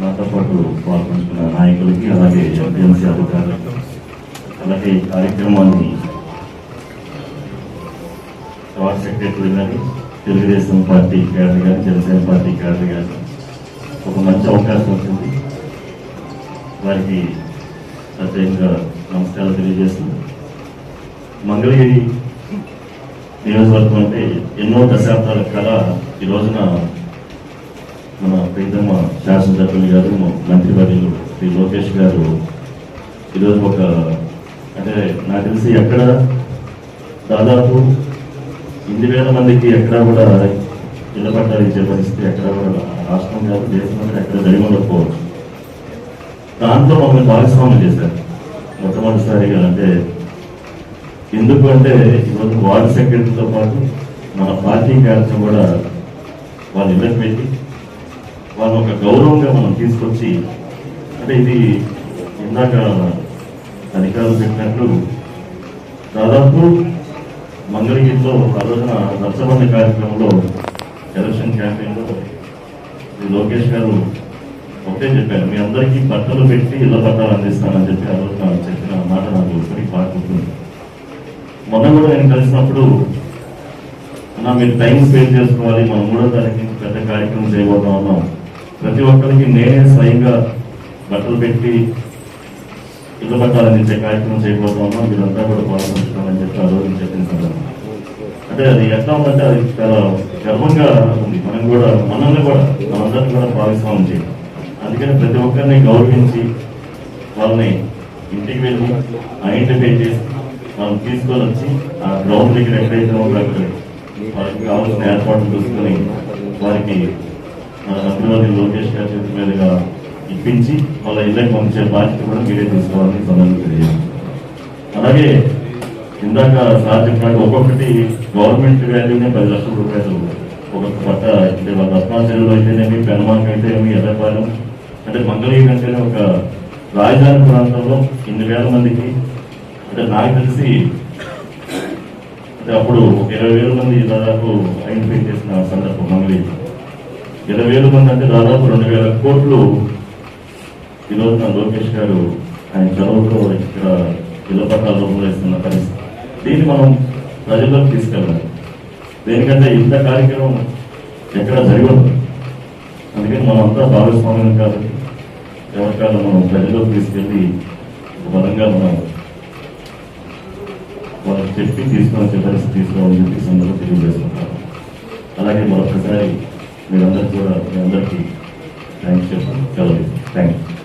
నాతో పాటు పాల్గొంటున్న నాయకులకి అలాగే ఎంపీఎంసీ అధికారులకు అలాగే ఈ కార్యక్రమాన్ని వార్డ్ సెక్రటరీ గారు తెలుగుదేశం పార్టీ క్యాడర్ గారు జనసేన పార్టీ క్యాడర్ గారు ఒక మంచి అవకాశం వచ్చింది. వారికి ప్రత్యేకంగా నమస్కారాలు తెలియజేస్తుంది మంగళగిరి నియోజకవర్గం అంటే ఎన్నో దశాబ్దాల కళ ఈ రోజున మన ప్రీతమ్మ శాసనసభ్యులు గారు మంత్రివర్యులు శ్రీ లోకేష్ గారు ఈరోజు ఒక అంటే నాకు తెలిసి ఎక్కడ దాదాపు ఎనిమిది వేల మందికి ఎక్కడ కూడా ఇళ్ళ పట్టాలు ఇచ్చే పరిస్థితి ఎక్కడ కూడా రాష్ట్రం కాదు దేశం కూడా ఎక్కడ జరిగి ఉండకపోవచ్చు. దాంట్లో మమ్మల్ని భాగస్వామ్యం చేశారు. మొట్టమొదటిసారిగా అంటే ఎందుకు అంటే ఈరోజు వార్డు సెక్రటరీతో పాటు మన పార్టీ కార్యక్రమం కూడా వాళ్ళు ఇళ్ళకి పెట్టి వాళ్ళు ఒక గౌరవంగా మనం తీసుకొచ్చి అంటే ఇది ఇందాక అధికారులు చెప్పినట్లు దాదాపు మంగళగిరిలో ఆ రోజున రచ్చబండ కార్యక్రమంలో ఎలక్షన్ క్యాంపెయిన్లో లోకేష్ గారు ఒకటే చెప్పారు మీ అందరికీ బట్టలు పెట్టి ఇళ్ళ పట్టాలు అందిస్తానని చెప్పి ఆ రోజున చెప్పిన మాట నాకు ఇప్పటికీ పాడుకుంటుంది మొన్న కూడా నేను కలిసినప్పుడు నా మీరు టైం స్పెండ్ చేసుకోవాలి మనం మూడో తారీఖు పెద్ద కార్యక్రమం చేయబోతా ఉన్నాం ప్రతి ఒక్కరికి నేనే స్వయంగా బట్టలు పెట్టి ఇళ్ళ పట్టాలు అందించే కార్యక్రమం చేయబోతున్నాం మీరంతా కూడా పాల్గొంటున్నామని చెప్పి ఆ రోజు చెప్పిన అంటే అది ఎట్లా ఉందంటే అది చాలా గర్వంగా ఉంది. మనం కూడా మనల్ని కూడా మనందరినీ కూడా భాగస్వామ్యం చేయాలి అందుకని ప్రతి ఒక్కరిని గౌరవించి వాళ్ళని ఇంటికి వెళ్ళి ఆ ఇంటి పే చేసి మనం తీసుకొని వచ్చి ఆ గ్రౌండ్ దగ్గర ఎక్కడైతే వాళ్ళకి కావాల్సిన ఏర్పాట్లు చూసుకొని వారికి మన మంత్రివర్గం లోకేష్ గారి చేతి మీదుగా ఇప్పించి వాళ్ళ ఇళ్ళకి పంపించే బాధ్యత కూడా మీరే తీసుకోవాలని సందర్భంగా తెలియాలి అలాగే ఇందాక సార్ చెప్పినట్టు ఒక్కొక్కటి గవర్నమెంట్ వాల్యూనే పది లక్షల రూపాయలు ఒక్కొక్క పట్ట అంటే వాళ్ళ రత్నాచర్యలు అయితేనేమి పెనమాక అయితేనేమి ఎర్రపాలెం అంటే మంగళగిరి అంటేనే ఒక రాజధాని ప్రాంతంలో ఇన్ని వేల మందికి అంటే నాకు తెలిసి అంటే అప్పుడు ఒక ఇరవై వేల మంది దాదాపు ఐడెంటిఫై చేసిన సందర్భం మంగళగిరి ఇరవై వేల మంది అంటే దాదాపు రెండు వేల కోట్లు ఈరోజు నా లోకేష్ గారు ఆయన చదువుతో ఇక్కడ ఇళ్ళ పట్టాల రూపంలో ఇస్తున్న పరిస్థితి. దీన్ని మనం ప్రజల్లోకి తీసుకెళ్ళాలి. దేనికంటే ఇంత కార్యక్రమం ఎక్కడ జరగదు. అందుకని మనం అంతా భాగస్వామ్యం కాబట్టి ఎవరికాలం మనం ప్రజల్లోకి తీసుకెళ్ళి బలంగా మనం వాళ్ళకి చెప్పి తీసుకొని వచ్చే పరిస్థితి తీసుకోవాలని చెప్పి సందర్భంగా తెలియజేసుకుంటాను అలాగే మరొకసారి మీరందరికీ కూడా మీ అందరికీ థ్యాంక్స్ చెప్పాను సెలవు థ్యాంక్ యూ